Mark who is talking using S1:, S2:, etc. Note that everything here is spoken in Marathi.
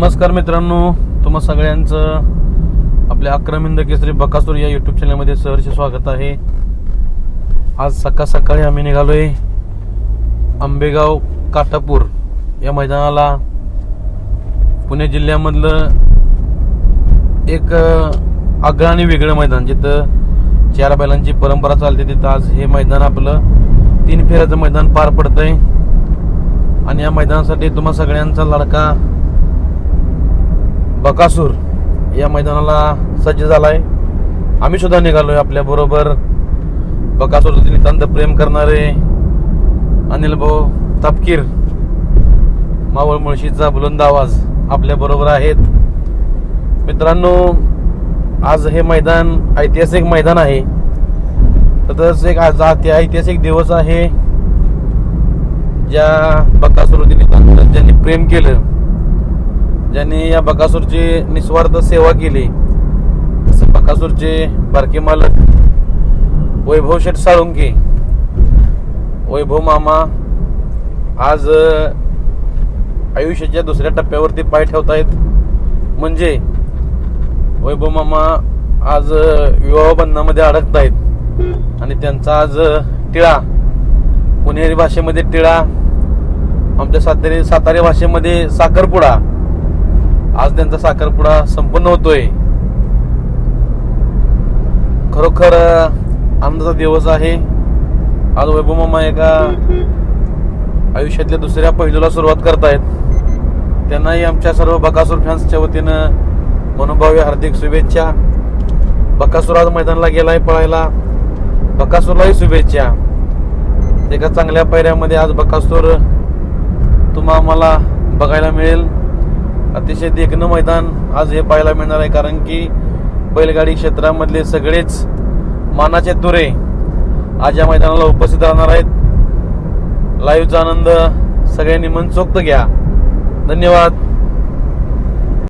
S1: नमस्कार मित्रांनो तुम्हा सगळ्यांचं आपल्या अक्रमिंद केसरी बकासूर या युट्यूब चॅनलमध्ये सहर्ष स्वागत आहे. आज सकाळ सकाळी आम्ही निघालोय आंबेगाव काटापूर या मैदानाला. पुणे जिल्ह्यामधलं एक आग्रह आणि वेगळं मैदान जिथं चार बैलांची परंपरा चालते तिथं आज हे मैदान आपलं तीन फेऱ्याचं मैदान पार पडतंय. आणि या मैदानासाठी तुम्हा सगळ्यांचा लडका बकासूर या मैदानाला सज्ज झाला आहे आम्ही सुद्धा निघालोय आपल्याबरोबर बकासूर नितांत प्रेम करणारे अनिल भाऊ तपकीर. मावळ मुळशीचा बुलंद आवाज आपल्याबरोबर आहेत. मित्रांनो आज हे मैदान ऐतिहासिक मैदान आहे. तसंच एक आज ऐतिहासिक दिवस आहे. ज्या बकासूर नितांत ज्यांनी प्रेम केलं. ज्यांनी या बकासूरची निस्वार्थ सेवा केली बकासूरचे बारके मालक वैभव शेठ साळुंके वैभव मामा आज आयुष्याच्या दुसऱ्या टप्प्यावरती पाय ठेवतायत. म्हणजे वैभव मामा आज विवाह बंधनामध्ये अडकतायत. आणि त्यांचा आज टिळा पुणेरी भाषेमध्ये टिळा आमच्या सातारी सातारी भाषेमध्ये साखरपुडा आज त्यांचा साखरपुडा संपन्न होतोय. खरोखर आनंदाचा दिवस आहे. आज वैभव मामा एका आयुष्यातल्या दुसऱ्या पहिलूला सुरुवात करतायत. त्यांनाही आमच्या सर्व बकासूर फॅन्सच्या वतीनं मनोभावी हार्दिक शुभेच्छा. बकासूर आज मैदानाला गेलाय पळायला. बकासूरलाही शुभेच्छा. एका चांगल्या पायऱ्यामध्ये आज बकासूर तुम्हा आम्हाला बघायला मिळेल. अतिशय देखणं मैदान आज हे पाहायला मिळणार आहे कारण की बैलगाडी क्षेत्रामधले सगळेच मानाचे तुरे आज या मैदानाला उपस्थित राहणार आहेत. लाईव्हचा आनंद सगळ्यांनी मनसोक्त घ्या. धन्यवाद.